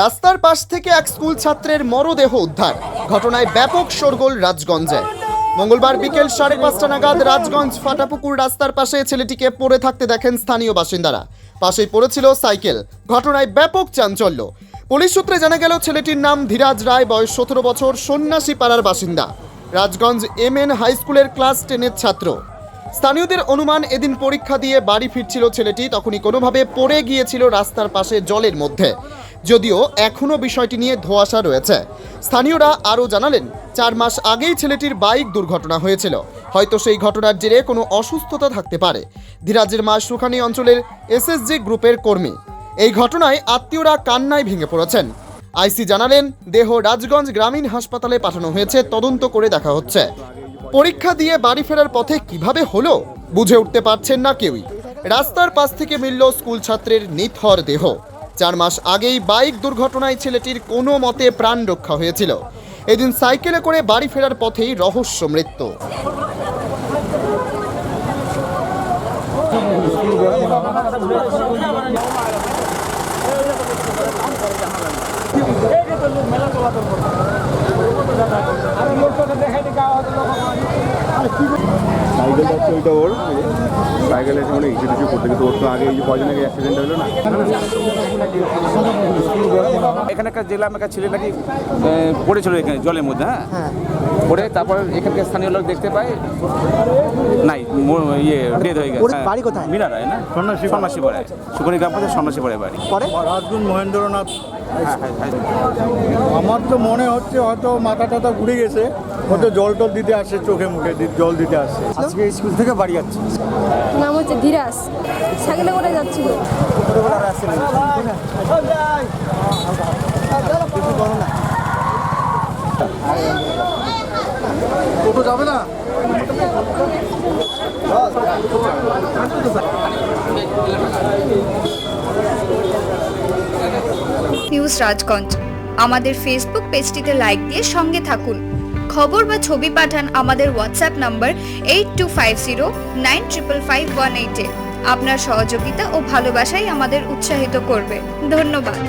রাস্তার পাশ থেকে এক স্কুল ছাত্রের মরদেহ উদ্ধার। ঘটনায় ব্যাপক শোরগোল রাজগঞ্জে। মঙ্গলবার বিকেল সাড়ে পাঁচটা নাগাদ রাজগঞ্জ ফাটাপুকুর রাস্তার পাশে ছেলেটিকে পড়ে থাকতে দেখেন স্থানীয় বাসিন্দারা। পাশেই পড়েছিল সাইকেল। ঘটনায় ব্যাপক চাঞ্চল্য। পুলিশ সূত্রে জানা গেল, ছেলেটির নাম ধীরাজ রায়, বয়স সতেরো বছর, সন্ন্যাসী পাড়ার বাসিন্দা। রাজগঞ্জ এম এন হাই স্কুলের ক্লাস টেনের ছাত্র। স্থানীয়দের অনুমান, এদিন পরীক্ষা দিয়ে বাড়ি ফিরছিল ছেলেটি, তখনই কোনোভাবে পড়ে গিয়েছিল রাস্তার পাশে জলের মধ্যে। যদিও এখনও বিষয়টি নিয়ে ধোঁয়াশা রয়েছে। স্থানীয়রা আরও জানালেন, চার মাস আগেই ছেলেটির বাইক দুর্ঘটনা হয়েছিল। হয়তো সেই ঘটনার জেরে কোনো অসুস্থতা থাকতে পারে। ধীরাজের মা সুখানি অঞ্চলের এসএসজি গ্রুপের কর্মী। এই ঘটনায় আত্মীয়রা কান্নায় ভেঙে পড়েছেন। আইসি জানালেন, দেহ রাজগঞ্জ গ্রামীণ হাসপাতালে পাঠানো হয়েছে, তদন্ত করে দেখা হচ্ছে। পরীক্ষা দিয়ে বাড়ি ফেরার পথে কীভাবে হলো, বুঝে উঠতে পারছেন না কেউই। রাস্তার পাশ থেকে মিলল স্কুল ছাত্রের নিথর দেহ। চার মাস আগেই বাইক দুর্ঘটনায় ছেলেটির কোনো মতে প্রাণ রক্ষা হয়েছিল। এদিন সাইকেলে করে বাড়ি ফেরার পথেই রহস্য মৃত্যু। সাইকেল যাচ্ছে ওইটা ওর সাইকেল এসে মানে ইসে কিছু করতে কিন্তু ওর তো আগে এই যে কয়জন আগে অ্যাক্সিডেন্ট হলো না? এখানকার জেলা এলাকার ছেলে নাকি পড়েছিল এখানে জলের মধ্যে হ্যাঁ? পড়ে তারপর এখানকার স্থানীয় লোক দেখতে পায় নাই ইয়ে ডেথ হয়ে গেছে বাড়ি কোথায়? মিনা রায় না? সন্ন্যাসী সন্ন্যাসী পড়ে সুকনি গ্রাম পঞ্চায়েত সন্ন্যাসী পড়ে বাড়ি। পরে? রাজগুন মহেন্দ্রনাথ। হ্যাঁ, হ্যাঁ, হ্যাঁ। আমার তো মনে হচ্ছে হয়তো মাথা টাথা ঘুরে গেছে। হয়তো জল টল দিতে আসছে চোখে মুখে জল দিতে আসছে আজকে স্কুল থেকে বাড়ি যাচ্ছে। নাম হচ্ছে ধীরাস সাইকেলে করে যাচ্ছিল। টোটো যাবে না? নিউজ রাজগঞ্জ আমাদের ফেসবুক পেজটিতে লাইক দিয়ে সঙ্গে থাকুন। খবর বা ছবি পাঠান আমাদের WhatsApp number eight two five zero nine triple five one এইটে আপনার সহযোগিতা ও ভালোবাসাই আমাদের উৎসাহিত করবে। ধন্যবাদ।